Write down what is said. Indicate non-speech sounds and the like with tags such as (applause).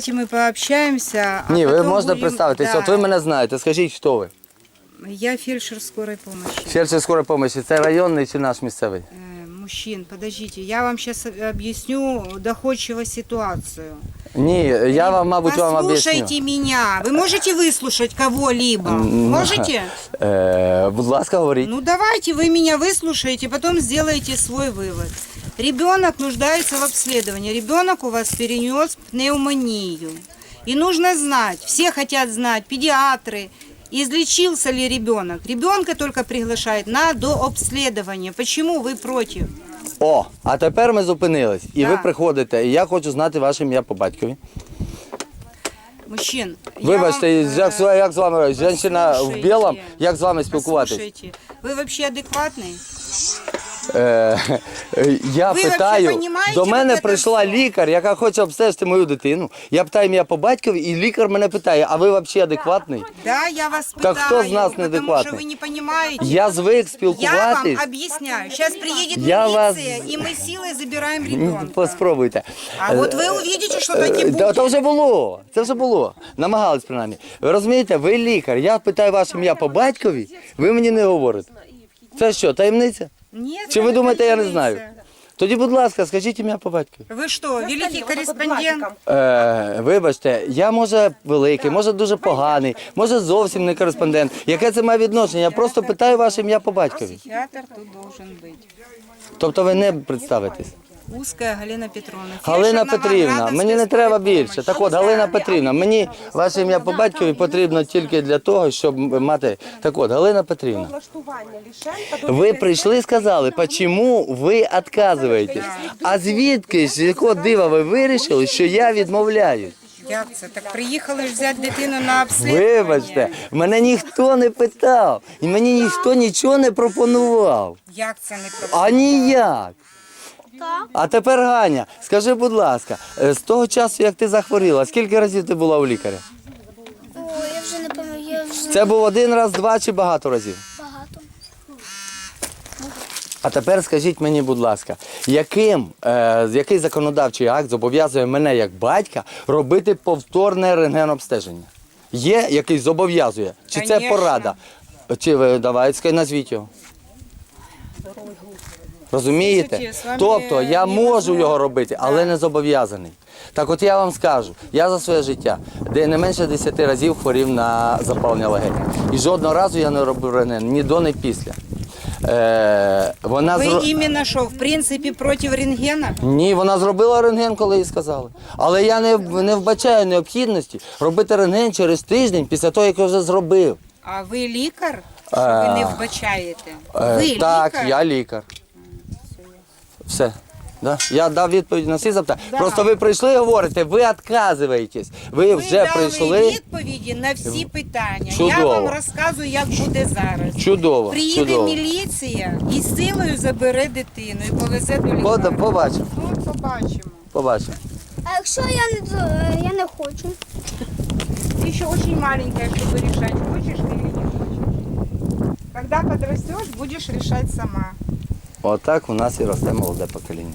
Давайте ми пообщаємося, а Ні, ви потом можете будем- представитися. Да. От ви мене знаєте, скажіть, хто ви? Я фельдшер скорої помощи. Фельдшер скорої помощі. це районний чи наш місцевий? Э, Мужчин, подождите, я вам сейчас объясню доходчиво ситуацию. Ні, я вам, мабуть, вам об'ясню. Послушайте меня. Вы можете выслушать кого-либо? Можете? Е, (laughs) будь ласка, говоріть. Ну давайте вы меня выслушаете, потом сделаете свой вывод. Ребенок нуждается в обследовании. Ребенок у вас перенес пневмонию. И нужно знать, все хотят знать, педиатры, излечился ли ребенок. Ребенка только приглашают на дообследование. Почему вы против? О, а тепер ми зупинились. І Да. ви приходите, і я хочу знати ваше ім'я по батькові. Мужчин, я Вибачте, вам, як, э, з- як з вами, жінка в послушайте. білому, як з вами спілкуватись? Послушайте, вы вообще адекватный? Е, е, я Ви питаю, вообще понімаєте, до мене як це прийшла все? лікар, яка хоче обстежити мою дитину. Я питаю ім'я по батькові, і лікар мене питає, а ви взагалі адекватний? Да, я вас Так пытаю, кто з нас потому неадекватный? что вы не понимаете. Я звик Я вам спілкуватись. объясняю. Сейчас приедет Я вас- милиция, и мы силой забираем М, ребенка. Поспробуйте. А вот вы увидите, что таки Е, будет. Та, то вже було. Це вже було. Намагались принаймні. Ви розумієте, ви лікар. Я питаю ваше ім'я по батькові, ви мені не говорите. Це що, таємниця? Нет, Чи ви думаєте, я не знаю? Тоді, будь ласка, скажіть ім'я по батькові. Ви що, великий кореспондент? Е, вибачте, я може великий, може дуже поганий, може зовсім не кореспондент. Яке це має відношення? Я просто питаю ваше ім'я по батькові. Психіатр тут должен бути. Тобто ви не представитесь. Узкая Галина Петровна. Галина Петрівна, мені не треба більше. Так от, Галина Петрівна, мені ваше ім'я по батькові потрібно тільки для того, щоб мати. Так от, Галина Петрівна, ви прийшли і сказали, чому ви відказуєтесь? А звідки, з якого дива ви вирішили, що я відмовляюсь? Як це? Так приїхали ж взяти дитину на обслідування. Вибачте, мене ніхто не питав, і мені ніхто нічого не пропонував. Як це не про... А А тепер Ганя, скажи, будь ласка, е, з того часу, як ти захворіла, скільки разів ти була у лікаря? О, я вже не пам'ятаю, я вже Це був один раз, два чи багато разів? багато. А тепер скажіть мені, будь ласка, яким, е, який законодавчий акт зобов'язує мене як батька робити повторне рентгенобстеження? Є який зобов'язує? Чи це Конечно. порада? Чи ви давайте назвіть його? Розумієте? Тобто я можу його робити, але не зобов'язаний. Так от я вам скажу, я за своє життя, де не менше 10 разів хворів на запалення легень. І жодного разу я не робив рентген, ні до, ні після. Е, вона Ви зро- іменно що, в принципі, проти рентгена? Ні, вона зробила рентген, коли їй сказали. Але я не, не вбачаю необхідності робити рентген через тиждень після того, як я вже зробив. А ви лікар? Що ви не вбачаєте? Е, Ви так, лікар? я лікар. Все. Да? Я дав відповідь на всі запитання. Да. Просто ви прийшли і говорите, ви відказуєтесь. Ви Ви вже дали прийшли. відповіді на всі питання. Я Чудово. вам розказую, як буде зараз. Чудово. Приїде чудово. міліція і силою забере дитину і повезе до Пода- лікарні. Побачимо. Ну, побачимо. Побачимо. А якщо я не з- я не хочу? Ты еще очень маленькая, чтобы решать, хочешь ты или не хочешь. Когда подрастешь, будешь решать сама. Отак у нас і росте молоде покоління.